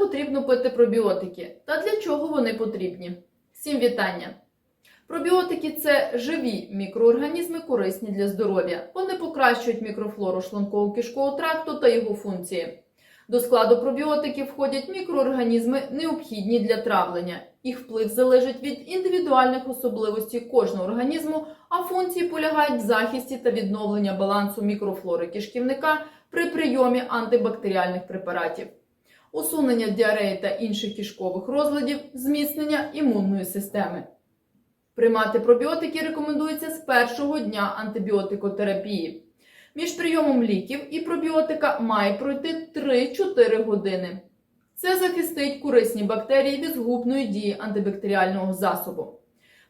потрібно пити пробіотики та для чого вони потрібні? Всім вітання! Пробіотики це живі мікроорганізми, корисні для здоров'я. Вони покращують мікрофлору шлунково-кишкового тракту та його функції. До складу пробіотиків входять мікроорганізми, необхідні для травлення. Їх вплив залежить від індивідуальних особливостей кожного організму, а функції полягають в захисті та відновленні балансу мікрофлори кишківника при прийомі антибактеріальних препаратів, усунення діареї та інших кишкових розладів, зміцнення імунної системи. Приймати пробіотики рекомендується з першого дня антибіотикотерапії. Між прийомом ліків і пробіотика має пройти 3-4 години. Це захистить корисні бактерії від згубної дії антибактеріального засобу.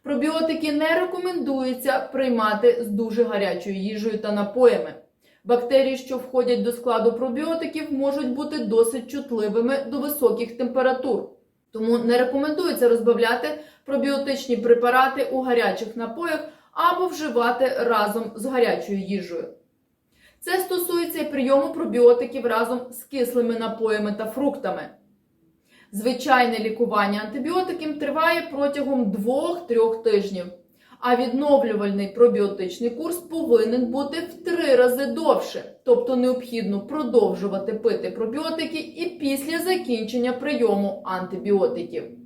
Пробіотики не рекомендується приймати з дуже гарячою їжею та напоями. Бактерії, що входять до складу пробіотиків, можуть бути досить чутливими до високих температур. Тому не рекомендується розбавляти пробіотичні препарати у гарячих напоях або вживати разом з гарячою їжею. Це стосується прийому пробіотиків разом з кислими напоями та фруктами. Звичайне лікування антибіотиків триває протягом 2-3 тижнів, а відновлювальний пробіотичний курс повинен бути в три рази довше, тобто необхідно продовжувати пити пробіотики і після закінчення прийому антибіотиків.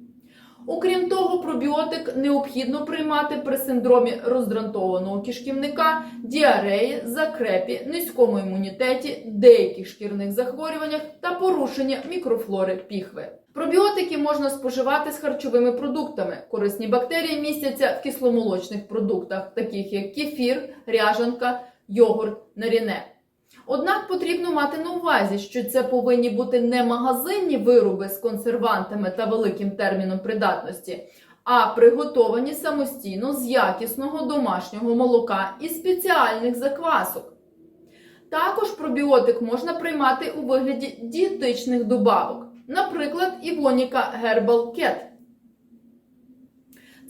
Окрім того, пробіотик необхідно приймати при синдромі роздратованого кишківника, діареї, закрепі, низькому імунітеті, деяких шкірних захворюваннях та порушення мікрофлори піхви. Пробіотики можна споживати з харчовими продуктами. Корисні бактерії містяться в кисломолочних продуктах, таких як кефір, ряжанка, йогурт, наріне. Однак потрібно мати на увазі, що це повинні бути не магазинні вироби з консервантами та великим терміном придатності, а приготовані самостійно з якісного домашнього молока і спеціальних заквасок. Також пробіотик можна приймати у вигляді дієтичних добавок, наприклад, Івоніка Herbal Cat.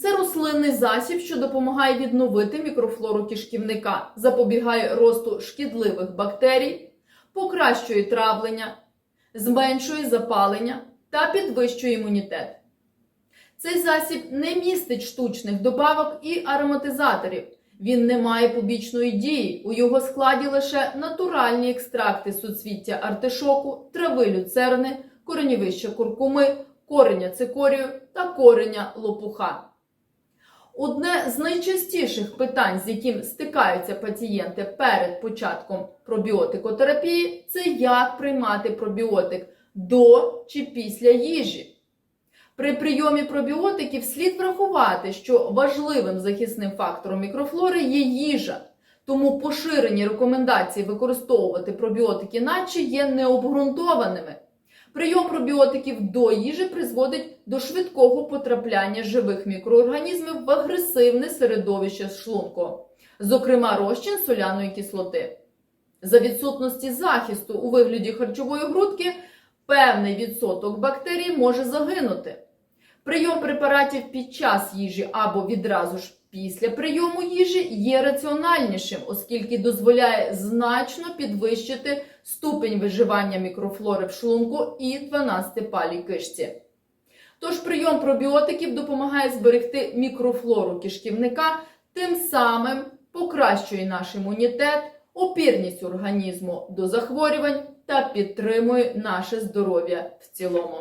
Це рослинний засіб, що допомагає відновити мікрофлору кишківника, запобігає росту шкідливих бактерій, покращує травлення, зменшує запалення та підвищує імунітет. Цей засіб не містить штучних добавок і ароматизаторів. Він не має побічної дії. У його складі лише натуральні екстракти суцвіття артишоку, трави люцерни, коренєвища куркуми, кореня цикорію та кореня лопуха. Одне з найчастіших питань, з яким стикаються пацієнти перед початком пробіотикотерапії, це як приймати пробіотик до чи після їжі. При прийомі пробіотиків слід врахувати, що важливим захисним фактором мікрофлори є їжа, тому поширені рекомендації використовувати пробіотики наче є необґрунтованими. Прийом пробіотиків до їжі призводить до швидкого потрапляння живих мікроорганізмів в агресивне середовище шлунку, зокрема розчин соляної кислоти. За відсутності захисту у вигляді харчової грудки певний відсоток бактерій може загинути. Прийом препаратів під час їжі або відразу ж після прийому їжі є раціональнішим, оскільки дозволяє значно підвищити ступень виживання мікрофлори в шлунку і 12-палій кишці. Тож прийом пробіотиків допомагає зберегти мікрофлору кишківника, тим самим покращує наш імунітет, опірність організму до захворювань та підтримує наше здоров'я в цілому.